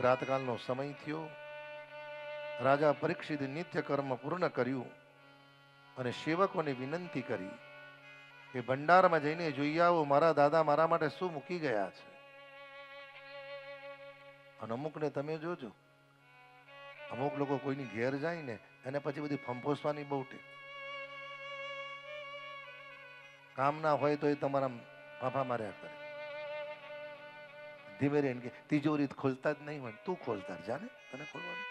રાતકાલનો સમય થયો. રાજા પરીક્ષિત નિત્ય કર્મ પૂર્ણ કર્યું અને સેવકોને વિનંતી કરી કે ભંડારમાં જઈને જોઈ આવો, મારા દાદા મારા માટે શું મૂકી ગયા છે? અને અમુકને તમે જોજો. અમુક લોકો કોઈની ઘેર જાય ને, એને પછી બધી ફંફોસવાની બહુ ટેવ કામ ના હોય તો એ તમારા ફાફા માર્યા કરે. ધીમે રહીને કે તિજોરી ખોલતા જ નહીં હોય તું ખોલતા જ જાને, તને ખોલવાનું?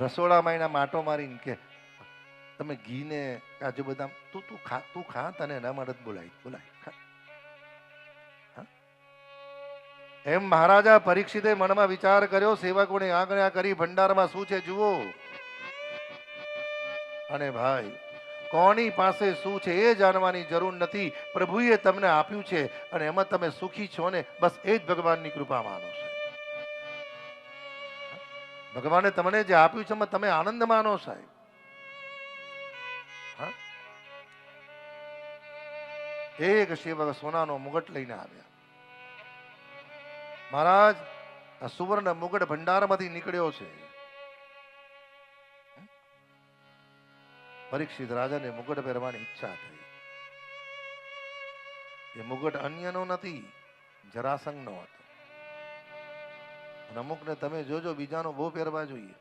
રસોડામાં એના માટો મારીને કે, તમે ઘી ને કાજુ બદામ, તું તું ખા તું ખા, તને એના માટે બોલાય બોલાય, ખા. એમ મહારાજા પરીક્ષિતે મનમાં વિચાર કર્યો, સેવકોને આંગણ્યા કરી, ભંડારમાં શું છે જુઓ? અને ભાઈ કોની પાસે શું છે એ જાણવાની જરૂર નથી. પ્રભુએ તમને આપ્યું છે અને એમાં તમે સુખી છો ને બસ એ જ ભગવાનની કૃપા માનો છે. ભગવાને તમને જે આપ્યું છે તમે આનંદ માનો સાહેબ? એક સેવક સોનાનો મુગટ લઈને આવ્યા. મહારાજ, આ સુવર્ણ મુગટ ભંડારમાંથી નીકળ્યો છે. પરીક્ષિત રાજાને મુગટ પહેરવાની ઈચ્છા થઈ. એ મુગટ અન્યનો નથી, જરાસંગનો હતો. અમુકને તમે જોજો બીજાનો બહુ પહેરવા જોઈએ.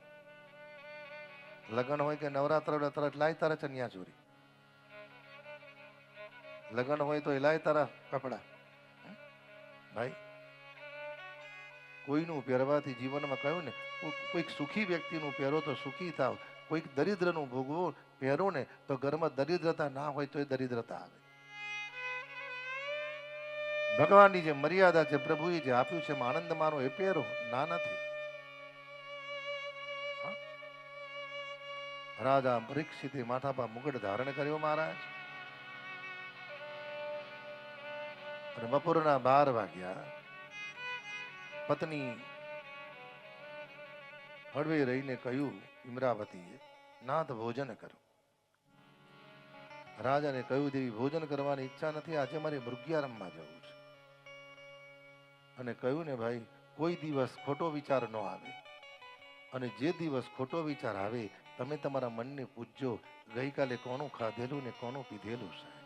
લગ્ન હોય કે નવરાત્ર તરત લાય તારા ચણિયા ચોરી. લગ્ન હોય તો એ લાય તારા કપડા ભાઈ કોઈનું પહેરવાથી જીવનમાં કહ્યું ને કોઈક સુખી વ્યક્તિનું પહેરો તો સુખી થાવ, કોઈક દરિદ્રનું ભોગવો પહેરો ને, તો ઘરમાં દરિદ્રતા ના હોય તો એ દરિદ્રતા આવે. ભગવાનની જે મર્યાદા છે, પ્રભુએ જે આપ્યું છે આનંદ માનો એ પહેરો ના નથી. રાજા પરીક્ષિતે માથા પર મુગટ ધારણ કર્યો મહારાજ. અને બપોરના બાર વાગ્યા પત્ની હળવે રહીને કહ્યું, ઇમરાવતીએ, નાથ ભોજન કરો. રાજાને કહ્યું, દેવી, ભોજન કરવાની ઈચ્છા નથી, આજે મારે મૃગ્યા રમવા જવું છે. અને કહ્યું ને, ભાઈ, કોઈ દિવસ ખોટો વિચાર ન આવે. અને જે દિવસ ખોટો વિચાર આવે, તમે તમારા મનને પૂછજો ગઈકાલે કોનું ખાધેલું ને કોનું પીધેલું છે